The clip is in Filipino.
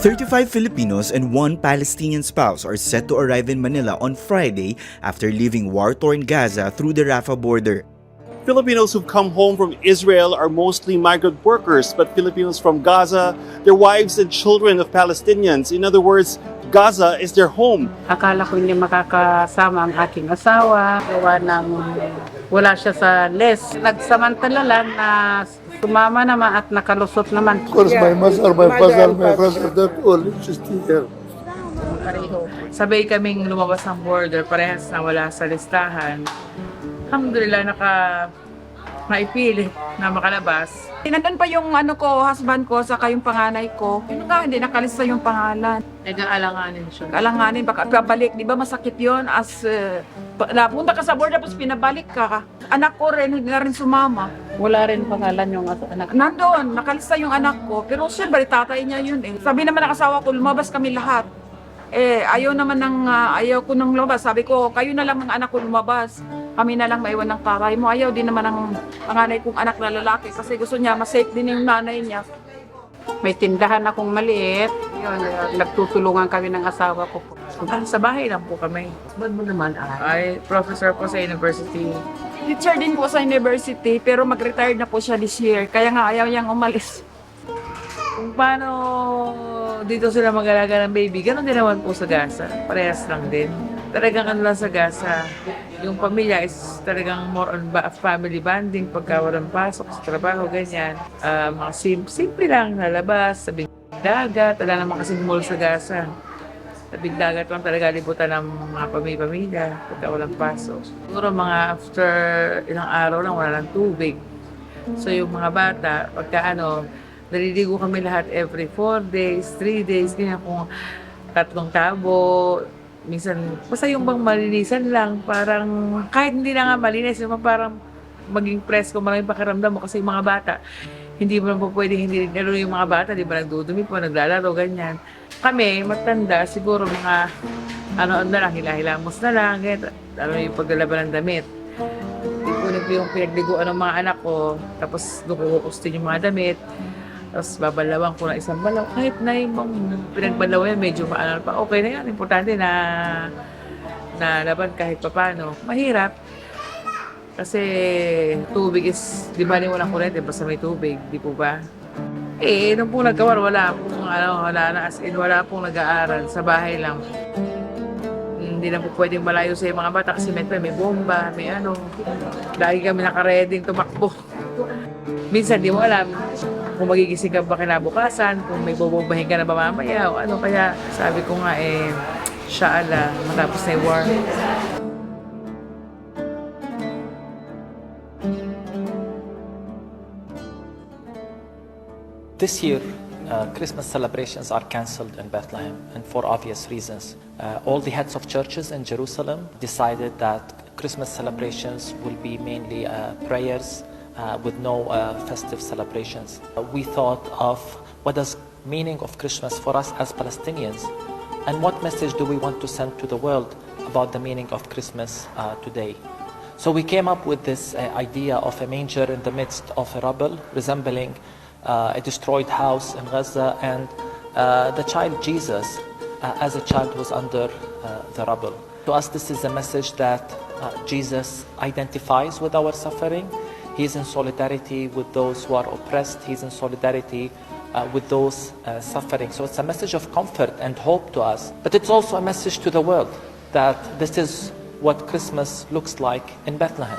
35 Filipinos and one Palestinian spouse are set to arrive in Manila on Friday after leaving war-torn Gaza through the Rafah border. Filipinos who've come home from Israel are mostly migrant workers, but Filipinos from Gaza, their wives and children of Palestinians. In other words, Gaza is their home. Akala ko hindi makakasama ang aking asawa. Gawa ng wala siya sa les. Nagsamantala lang na sumama naman at nakalusot naman. Of course, my mother, my father, my brother, that all just here. pareho. Sabay kaming lumabas ng border, parehas na wala sa listahan. Alhamdulillah, naka maipili na makalabas. Nandun pa yung ano ko, husband ko, saka yung panganay ko. Yung nga, hindi nakalista yung pangalan. Nag-aalanganin siya. Alanganin, baka pabalik. Di ba masakit yon As uh, napunta ka sa board, tapos pinabalik ka. Anak ko rin, hindi na rin sumama. Wala rin pangalan yung as- anak. Nandun, nakalista yung anak ko. Pero siyempre, tatay niya yun eh. Sabi naman ng asawa ko, lumabas kami lahat. Eh, ayaw naman ng, ah, ayaw ko nang lumabas. Sabi ko, kayo na lang ng anak ko lumabas. Kami na lang maiwan ng tatay mo. Ayaw din naman ng panganay kong anak na lalaki kasi gusto niya, ma-safe din yung nanay niya. May tindahan akong maliit. Yun, eh, nagtutulungan kami ng asawa ko po. Ah, Sa bahay lang po kami. Ba't mo naman Ay, professor po sa university. Teacher din po sa university, pero mag-retired na po siya this year. Kaya nga ayaw niyang umalis. Kung paano dito sila mag-alaga ng baby, ganun din naman po sa Gaza. Parehas lang din. Talagang ano lang sa Gaza, yung pamilya is talagang more on ba- family bonding pagka walang pasok sa trabaho, ganyan. Ah, mga sim simple lang, nalabas, sa dagat, wala naman kasing mall sa Gaza. Sa dagat lang talaga libutan ng mga pamilya-pamilya pagka walang pasok. Siguro mga after ilang araw lang, wala lang tubig. So yung mga bata, pagka ano, naliligo kami lahat every 4 days, 3 days, ganyan kung tatlong tabo, minsan, basta yung bang malinisan lang, parang kahit hindi na nga malinis, yung parang maging presko, maraming pakiramdam mo kasi yung mga bata, hindi mo po pwede, hindi, lalo yung mga bata, di ba nagdudumi po, naglalaro, ganyan. Kami, matanda, siguro mga, ano, ano lang, hilahilamos na lang, ganyan, ano yung paglalaban ng damit. Ipunin ko yung pinagliguan ng mga anak ko, tapos nukuhukos din yung mga damit. Tapos babalawang ko na isang balaw. Kahit na yung pinagbalaw yan, medyo maano pa. Okay na yan. Importante na na laban kahit papano. Mahirap. Kasi tubig is, di ba walang kurente basta may tubig, di po ba? Eh, nung po nagkawar, wala pong, ano, wala na, as in, wala pong nag-aaral, sa bahay lang. Hindi na po pwedeng malayo sa mga bata kasi may, may bomba, may ano. Lagi kami nakareding tumakbo. Minsan, di mo alam kung magigising ka ba kinabukasan, kung may bobombahin ka na ba mamaya, o ano. Kaya sabi ko nga, eh, shaala, matapos na yung war. This year, uh, Christmas celebrations are cancelled in Bethlehem, and for obvious reasons. Uh, all the heads of churches in Jerusalem decided that Christmas celebrations will be mainly uh, prayers uh, with no uh, festive celebrations. Uh, we thought of what does meaning of Christmas for us as Palestinians, and what message do we want to send to the world about the meaning of Christmas today. So we came up with this idea of a manger in the midst of a rubble, resembling a destroyed house in Gaza, and uh, the child Jesus uh, as a child was under uh, the rubble. To us, this is a message that uh, Jesus identifies with our suffering. He is in solidarity with those who are oppressed. He's in solidarity uh, with those uh, suffering. So it's a message of comfort and hope to us. But it's also a message to the world that this is what Christmas looks like in Bethlehem.